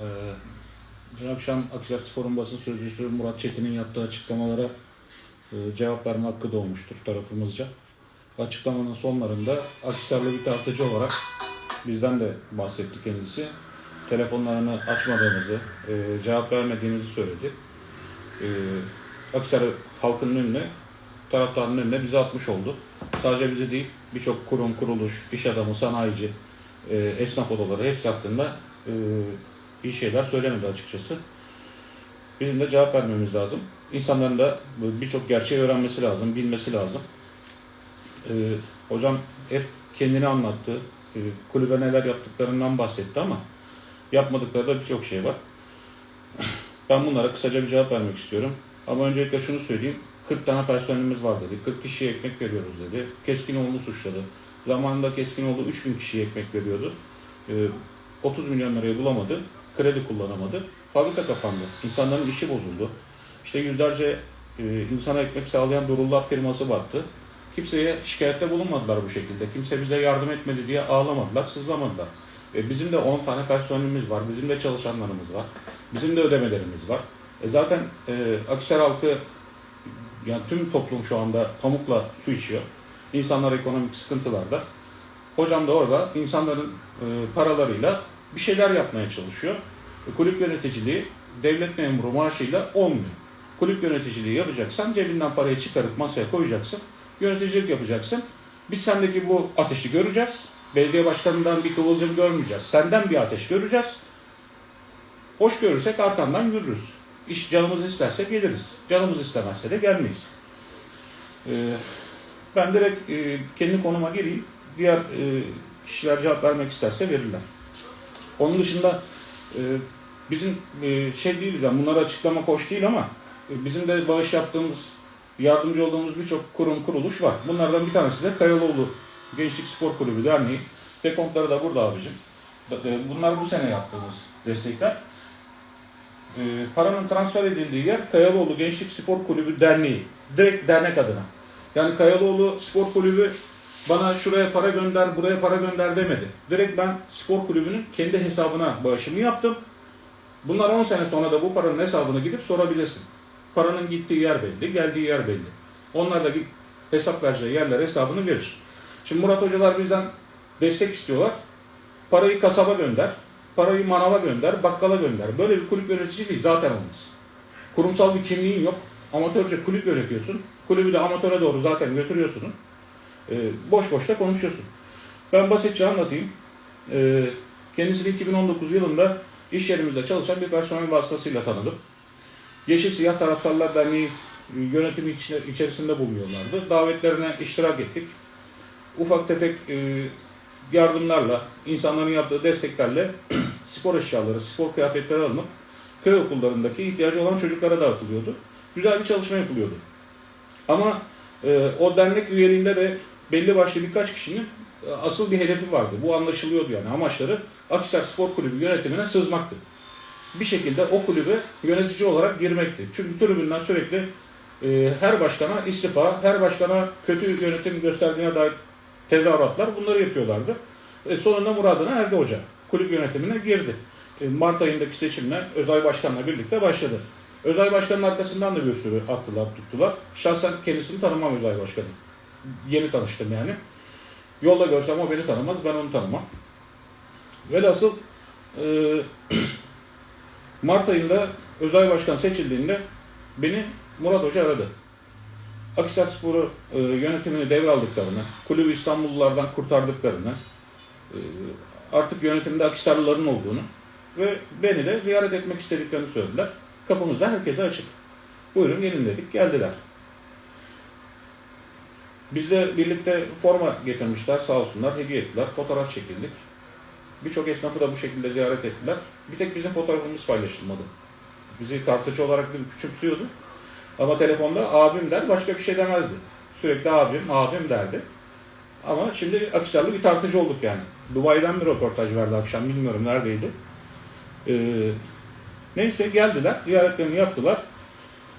Ee, dün akşam Akisar Spor'un basın sözcüsü Murat Çetin'in yaptığı açıklamalara e, cevap verme hakkı doğmuştur tarafımızca. Açıklamanın sonlarında Akisar'lı bir tartıcı olarak bizden de bahsetti kendisi. Telefonlarını açmadığımızı, e, cevap vermediğimizi söyledi. E, Akisar halkının önüne, taraftarının önüne bizi atmış oldu. Sadece bizi değil, birçok kurum, kuruluş, iş adamı, sanayici, esnaf odaları hepsi hakkında iyi şeyler söylemedi açıkçası. Bizim de cevap vermemiz lazım. İnsanların da birçok gerçeği öğrenmesi lazım, bilmesi lazım. E, hocam hep kendini anlattı. E, kulübe neler yaptıklarından bahsetti ama yapmadıkları da birçok şey var. Ben bunlara kısaca bir cevap vermek istiyorum. Ama öncelikle şunu söyleyeyim. 40 tane personelimiz var dedi. 40 kişiye ekmek veriyoruz dedi. Keskinoğlu'nu suçladı. Zamanında Keskinoğlu 3000 kişiye ekmek veriyordu. Ee, 30 milyon lirayı bulamadı. Kredi kullanamadı. Fabrika kapandı. İnsanların işi bozuldu. İşte yüzlerce e, insana ekmek sağlayan Durullar firması battı. Kimseye şikayette bulunmadılar bu şekilde. Kimse bize yardım etmedi diye ağlamadılar, sızlamadılar. E, bizim de 10 tane personelimiz var. Bizim de çalışanlarımız var. Bizim de ödemelerimiz var. E, zaten e, Akisar halkı yani tüm toplum şu anda pamukla su içiyor. İnsanlar ekonomik sıkıntılarda. Hocam da orada insanların e, paralarıyla bir şeyler yapmaya çalışıyor. E, kulüp yöneticiliği devlet memuru maaşıyla olmuyor. Kulüp yöneticiliği yapacaksan cebinden parayı çıkarıp masaya koyacaksın. Yöneticilik yapacaksın. Biz sendeki bu ateşi göreceğiz. Belediye başkanından bir kıvılcım görmeyeceğiz. Senden bir ateş göreceğiz. Hoş görürsek arkandan yürürüz. İş canımız isterse geliriz. Canımız istemezse de gelmeyiz. Ee, ben direkt e, kendi konuma gireyim. Diğer e, kişiler cevap vermek isterse verirler. Onun dışında e, bizim e, şey değiliz, yani bunları açıklamak hoş değil ama e, bizim de bağış yaptığımız, yardımcı olduğumuz birçok kurum, kuruluş var. Bunlardan bir tanesi de Kayalıoğlu Gençlik Spor Kulübü Derneği. Dekontları da burada abicim. E, Bunlar bu sene yaptığımız destekler. E, paranın transfer edildiği yer Kayalıoğlu Gençlik Spor Kulübü Derneği. Direkt dernek adına. Yani Kayalıoğlu Spor Kulübü bana şuraya para gönder, buraya para gönder demedi. Direkt ben spor kulübünün kendi hesabına bağışımı yaptım. Bunlar 10 sene sonra da bu paranın hesabına gidip sorabilirsin. Paranın gittiği yer belli, geldiği yer belli. Onlar da hesap vereceği yerler hesabını verir. Şimdi Murat hocalar bizden destek istiyorlar. Parayı kasaba gönder, parayı manava gönder, bakkala gönder. Böyle bir kulüp yöneticiliği zaten olmaz. Kurumsal bir kimliğin yok. Amatörce kulüp yönetiyorsun. Kulübü de amatöre doğru zaten götürüyorsun. Ee, boş boş da konuşuyorsun. Ben basitçe anlatayım. Ee, kendisini 2019 yılında iş yerimizde çalışan bir personel vasıtasıyla tanıdım. Yeşil Siyah Taraftarlar Derneği e, yönetimi içerisinde bulunuyorlardı. Davetlerine iştirak ettik. Ufak tefek e, yardımlarla, insanların yaptığı desteklerle spor eşyaları, spor kıyafetleri alınıp köy okullarındaki ihtiyacı olan çocuklara dağıtılıyordu. Güzel bir çalışma yapılıyordu. Ama e, o dernek üyeliğinde de belli başlı birkaç kişinin e, asıl bir hedefi vardı. Bu anlaşılıyordu yani. Amaçları Akhisar Spor Kulübü yönetimine sızmaktı. Bir şekilde o kulübe yönetici olarak girmekti. Çünkü tribünden sürekli e, her başkana istifa, her başkana kötü yönetim gösterdiğine dair tezahüratlar bunları yapıyorlardı. E, sonunda muradına erdi hoca. Kulüp yönetimine girdi. E, Mart ayındaki seçimle Özay Başkan'la birlikte başladı. Özay Başkan'ın arkasından da bir sürü attılar, tuttular. Şahsen kendisini tanımam Özay Başkan'ı. Yeni tanıştım yani. Yolda görsem o beni tanımaz, ben onu tanımam. Velhasıl e, Mart ayında Özay Başkan seçildiğinde beni Murat Hoca aradı. Akisar Spor'u e, yönetimini devraldıklarını, kulübü İstanbullulardan kurtardıklarını, e, artık yönetimde Akisarlıların olduğunu ve beni de ziyaret etmek istediklerini söylediler. Kapımız da herkese açık. Buyurun gelin dedik, geldiler. Biz de birlikte forma getirmişler sağ olsunlar, hediye ettiler, fotoğraf çekildik. Birçok esnafı da bu şekilde ziyaret ettiler. Bir tek bizim fotoğrafımız paylaşılmadı. Bizi tartıcı olarak bir küçümsüyordu. Ama telefonda abim der, başka bir şey demezdi. Sürekli abim, abim derdi. Ama şimdi Akisarlı bir tartıcı olduk yani. Dubai'den bir röportaj verdi akşam, bilmiyorum neredeydi. Ee, neyse geldiler, ziyaretlerini yaptılar.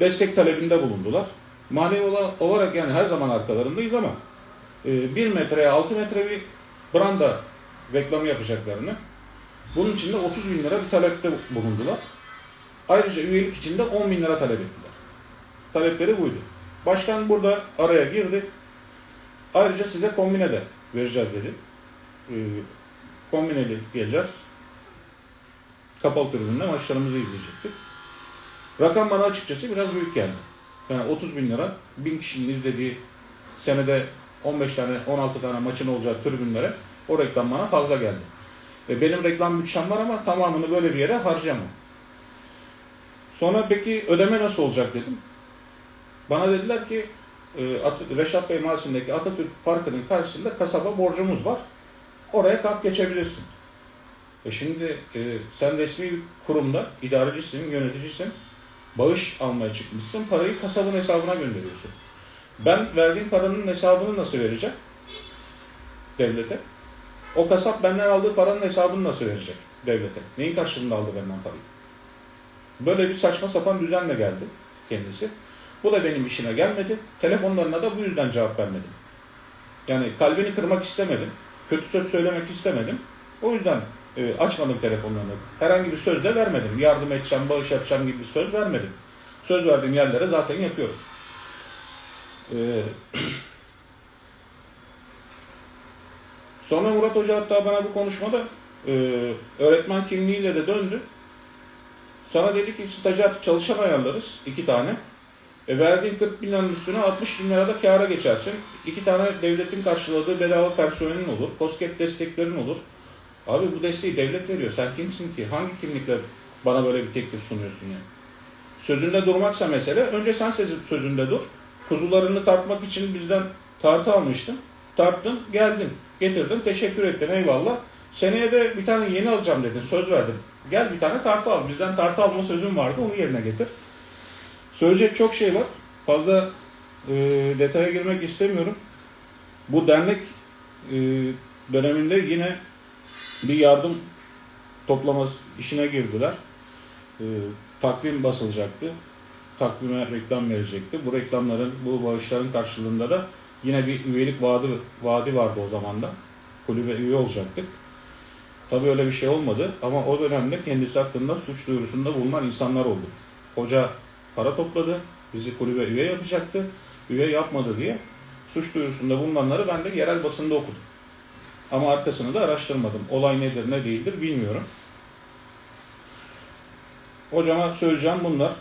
Destek talebinde bulundular. Manevi ola- olarak yani her zaman arkalarındayız ama e, 1 metreye 6 metre bir branda reklamı yapacaklarını Bunun için de 30 bin lira bir talepte bulundular. Ayrıca üyelik için de 10 bin lira talep ettiler. Talepleri buydu. Başkan burada araya girdi. Ayrıca size kombine de vereceğiz dedi. Ee, kombineli geleceğiz. Kapalı tribünde maçlarımızı izleyecektik. Rakam bana açıkçası biraz büyük geldi. Yani 30 bin lira, 1000 kişinin izlediği senede 15 tane, 16 tane maçın olacağı tribünlere o reklam bana fazla geldi. E, benim reklam bütçem var ama tamamını böyle bir yere harcayamam. Sonra peki ödeme nasıl olacak dedim. Bana dediler ki e, At- Reşat Bey Mahallesi'ndeki Atatürk Parkı'nın karşısında kasaba borcumuz var. Oraya kart geçebilirsin. E şimdi e, sen resmi bir kurumda idarecisin, yöneticisin. Bağış almaya çıkmışsın. Parayı kasabın hesabına gönderiyorsun. Ben verdiğim paranın hesabını nasıl vereceğim? Devlete. O kasap benden aldığı paranın hesabını nasıl verecek devlete? Neyin karşılığında aldı benden parayı? Böyle bir saçma sapan düzenle geldi kendisi. Bu da benim işime gelmedi. Telefonlarına da bu yüzden cevap vermedim. Yani kalbini kırmak istemedim. Kötü söz söylemek istemedim. O yüzden e, açmadım telefonlarını. Herhangi bir söz de vermedim. Yardım edeceğim, bağış yapacağım gibi bir söz vermedim. Söz verdiğim yerlere zaten yapıyorum. E, sonra Murat Hoca hatta bana bu konuşmada e, öğretmen kimliğiyle de döndü. Sana dedi ki stajyer çalışan ayarlarız iki tane. E, verdiğin 40 bin liranın üstüne 60 bin lirada kâra geçersin. İki tane devletin karşıladığı bedava personelin olur. Kosket desteklerin olur. Abi bu desteği devlet veriyor. Sen kimsin ki? Hangi kimlikle bana böyle bir teklif sunuyorsun yani? Sözünde durmaksa mesele, önce sen sözü- sözünde dur. Kuzularını tartmak için bizden tartı almıştın. Tarttın, geldin, getirdin, teşekkür ettin, eyvallah. Seneye de bir tane yeni alacağım dedin, söz verdin. Gel bir tane tartı al. Bizden tartı alma sözün vardı, onu yerine getir. Söyleyecek çok şey var. Fazla e, detaya girmek istemiyorum. Bu dernek e, döneminde yine bir yardım toplaması işine girdiler. E, takvim basılacaktı. Takvime reklam verecekti. Bu reklamların, bu bağışların karşılığında da yine bir üyelik vaadi, vaadi vardı o zaman da. Kulübe üye olacaktık. Tabii öyle bir şey olmadı ama o dönemde kendisi hakkında suç duyurusunda bulunan insanlar oldu. Hoca para topladı, bizi kulübe üye yapacaktı. Üye yapmadı diye suç duyurusunda bulunanları ben de yerel basında okudum. Ama arkasını da araştırmadım. Olay nedir ne değildir bilmiyorum. Hocama söyleyeceğim bunlar.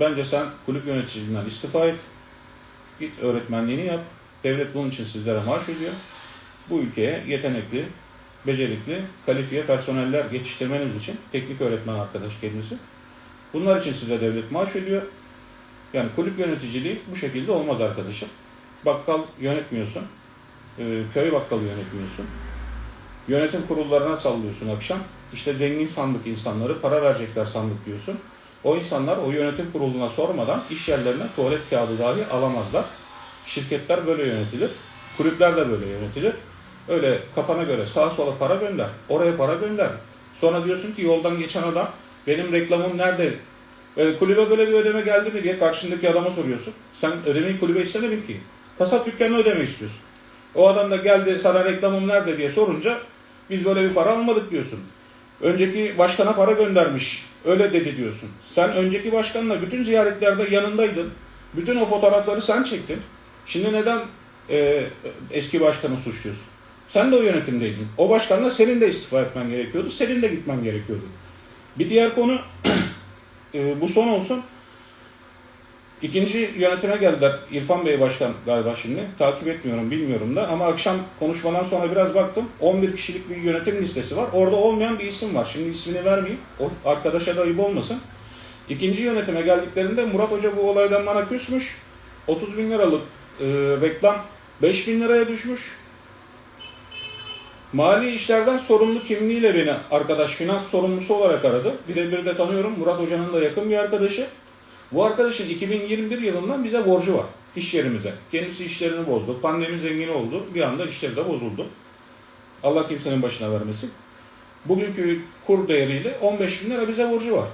Bence sen kulüp yöneticiliğinden istifa et. Git öğretmenliğini yap. Devlet bunun için sizlere maaş ödüyor. Bu ülkeye yetenekli, becerikli, kalifiye personeller yetiştirmeniz için teknik öğretmen arkadaş kendisi. Bunlar için size devlet maaş ödüyor. Yani kulüp yöneticiliği bu şekilde olmaz arkadaşım. Bakkal yönetmiyorsun. E, Köy bakkalı yönetmiyorsun. Yönetim kurullarına sallıyorsun akşam. İşte zengin sandık insanları para verecekler sandık diyorsun. O insanlar o yönetim kuruluna sormadan iş yerlerine tuvalet kağıdı dahi alamazlar. Şirketler böyle yönetilir. Kulüpler de böyle yönetilir. Öyle kafana göre sağa sola para gönder. Oraya para gönder. Sonra diyorsun ki yoldan geçen adam benim reklamım nerede? E, kulübe böyle bir ödeme geldi mi diye karşındaki adama soruyorsun. Sen ödemeyi kulübe istemedin ki. Kasap dükkanına ödeme istiyorsun. O adam da geldi sana reklamım nerede diye sorunca biz böyle bir para almadık diyorsun. Önceki başkana para göndermiş. Öyle dedi diyorsun. Sen önceki başkanla bütün ziyaretlerde yanındaydın. Bütün o fotoğrafları sen çektin. Şimdi neden e, eski başkanı suçluyorsun? Sen de o yönetimdeydin. O başkanla senin de istifa etmen gerekiyordu. Senin de gitmen gerekiyordu. Bir diğer konu e, bu son olsun. İkinci yönetime geldiler. İrfan Bey başkan galiba şimdi. Takip etmiyorum, bilmiyorum da. Ama akşam konuşmadan sonra biraz baktım. 11 kişilik bir yönetim listesi var. Orada olmayan bir isim var. Şimdi ismini vermeyeyim. O arkadaşa da ayıp olmasın. İkinci yönetime geldiklerinde Murat Hoca bu olaydan bana küsmüş. 30 bin liralık e, reklam 5 bin liraya düşmüş. Mali işlerden sorumlu kimliğiyle beni arkadaş finans sorumlusu olarak aradı. Birebir de tanıyorum. Murat Hoca'nın da yakın bir arkadaşı. Bu arkadaşın 2021 yılından bize borcu var. iş yerimize. Kendisi işlerini bozdu. Pandemi zengini oldu. Bir anda işleri de bozuldu. Allah kimsenin başına vermesin. Bugünkü kur değeriyle 15 bin lira bize borcu var.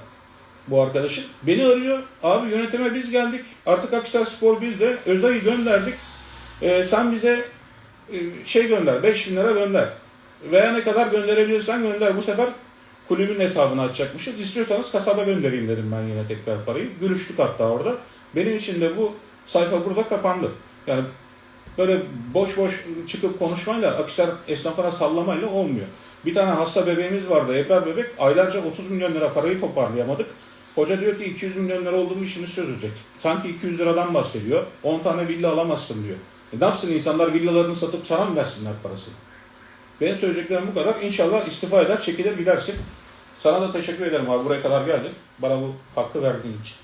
Bu arkadaşın. Beni arıyor. Abi yönetime biz geldik. Artık Akhisar Spor bizde. Özay'ı gönderdik. Ee, sen bize e, şey gönder. 5 bin lira gönder. Veya ne kadar gönderebilirsen gönder. Bu sefer kulübün hesabına açacakmışız. İstiyorsanız kasaba göndereyim dedim ben yine tekrar parayı. Görüştük hatta orada. Benim için de bu sayfa burada kapandı. Yani böyle boş boş çıkıp konuşmayla, Akisar esnafına sallamayla olmuyor. Bir tane hasta bebeğimiz vardı, Ebrar bebek. Aylarca 30 milyon lira parayı toparlayamadık. Hoca diyor ki 200 milyon lira oldu mu işimiz çözülecek. Sanki 200 liradan bahsediyor. 10 tane villa alamazsın diyor. E ne yapsın insanlar villalarını satıp sana mı versinler parasını? Benim söyleyeceklerim bu kadar. İnşallah istifa eder, çekilir gidersin. Sana da teşekkür ederim abi buraya kadar geldin. Bana bu hakkı verdiğin için.